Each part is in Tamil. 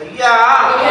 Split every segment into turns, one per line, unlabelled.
哎呀。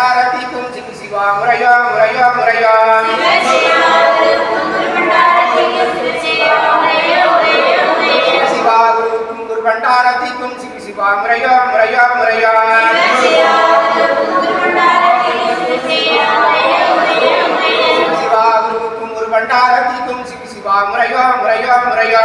भण्डारतीकुं शिव शिवा मुरया मुरया मुरया शिवा गुरुकुं गुरुभण्डारतीकुं शिव शिवा मुरया मुरया मुरया शिवा गुरुकुं गुरुभण्डारतीकुं शिव शिवा मुरया मुरया मुरया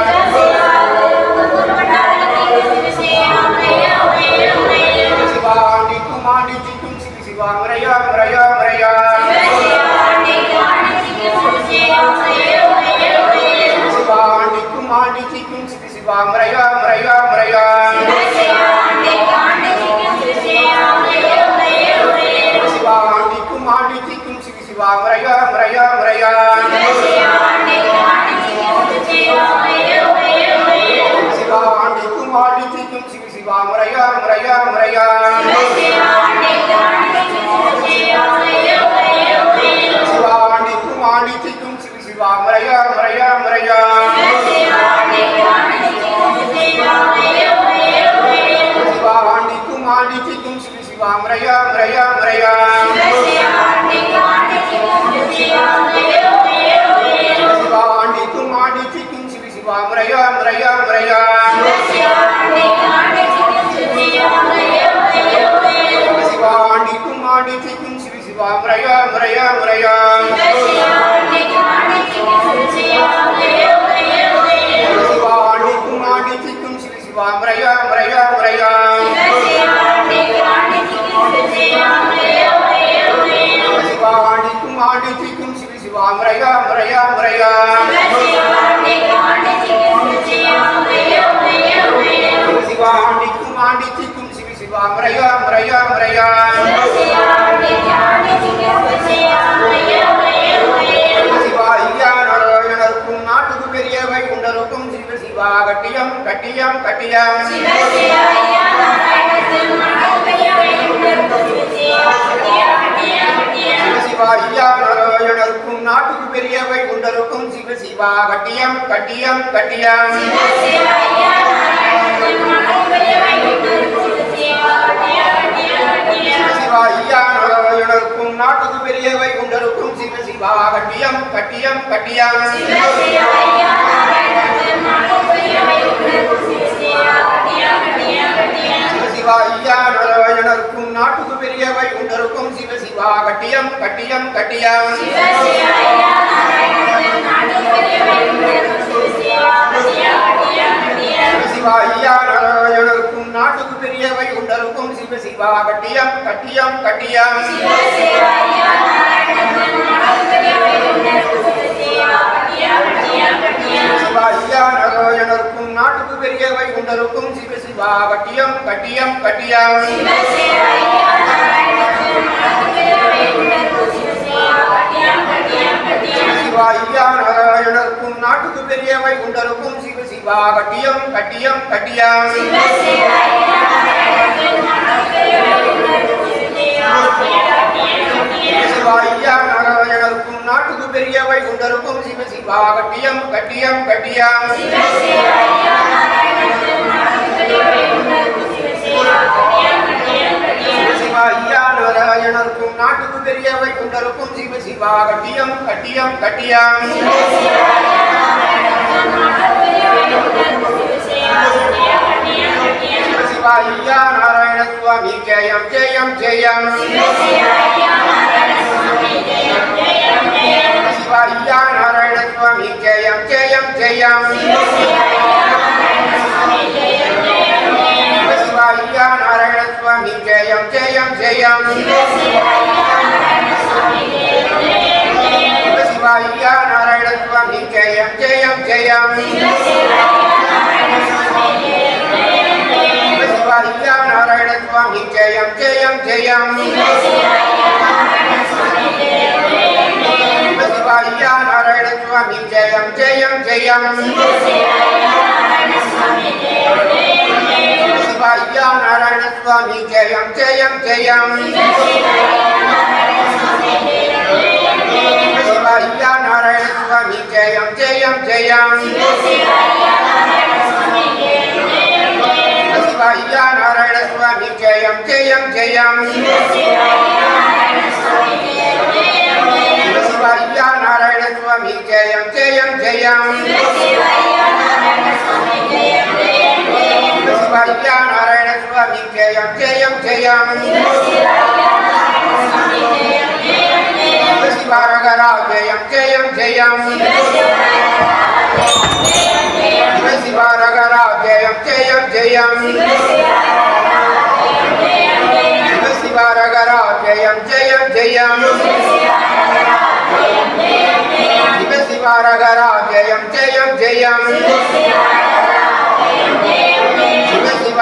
మరయ మరయ మరయ ஓம் சிவ சிவா முறையா முறையா முறையா சிவா ஆண்டிக்கும் ஆண்டிச்சிக்கும் சிவ சிவா முறையா முறையா முறையா கட்டியம் கட்டியம் கட்டியம் சிவசிவா ஐயா சிவா கட்டியம் கட்டியம் கட்டியம் சிவா ஐயா நாராயணருக்கும் நாட்டுக்கு பெரியவை குண்டருக்கும் சிவ சிவா கட்டியம் கட்டியம் கட்டியம் சிவ சிவா ஐயா நாராயணருக்கும் நாட்டுக்கு பெரியவை குண்டருக்கும் சிவ சிவா கட்டியம் கட்டியம் கட்டியம். சிவ ஐயா நாராயணருக்கும் நாட்டுக்கு பெரியவை குண்டருக்கும் சிவ சிவா கட்டியம் கட்டியம் கட்டியம். சிவா ஐயா நாராயணருக்கும் நாட்டுக்கு பெரியவை குண்டருக்கும் சிவ பாவட்டியம் கட்டியம் கட்டியம். கட்டியம் நாராயணருக்கும் நாட்டுக்கு பெரியவை உண்டருக்கும் சிவ சிவா கட்டியம் கட்டியம். கட்டியம் சிவா நாராயணருக்கும் நாட்டுக்கு பெரியவை உண்டருக்கும் சிவ சிவா கட்டியம் கட்டியம் கட்டியம். பெரியவை குண்டருக்கும் சிவ சிவா கட்டியம் கட்டியம் கட்டியம் சிவ சிவா ஐயா நாராயண சுவாமி ஜெயம் ஜெயம் ஜெயம் ஜெயம் ஜெயம் ஜெயம் சிவ சிவா ஐயா நாராயண சுவாமி ஜெயம் ஜெயம் ஜெயம் சிவ சிவா ஐயா நாராயண சுவாமி ஜெயம் ஜெயம் ஜெயம் சிவ சிவா ஐயா நாராயண சுவாமி ஜெயம் ஜெயம் ஜெயம் ஜெயம் ஜெயம் ஜெயம் சிவ சிவா ஐயா நாராயண சுவாமி ஜெயம் ஜெயம் ஜெயம் சிவ சிவா ஐயா நாராயண சுவாமி ஜெயம் ஜெயம் ஜெயம் சிவ சிவா ஐயா நாராயண சுவாமி ஜெயம் ஜெயம் ஜெயம் జయం జయం. శివ శివ రఘరావ్ జయం జయం. జయం శివ శివ రఘరావ్ జయం జయం. జయం శివ జయం జయం. జయం శివ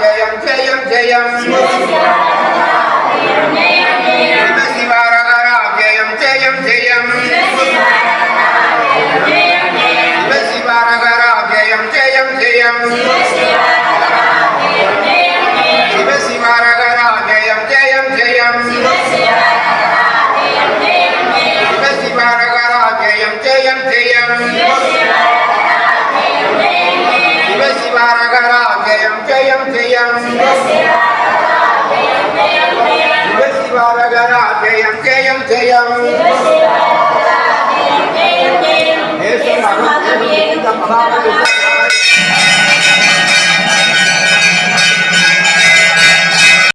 జయం జయం జయం.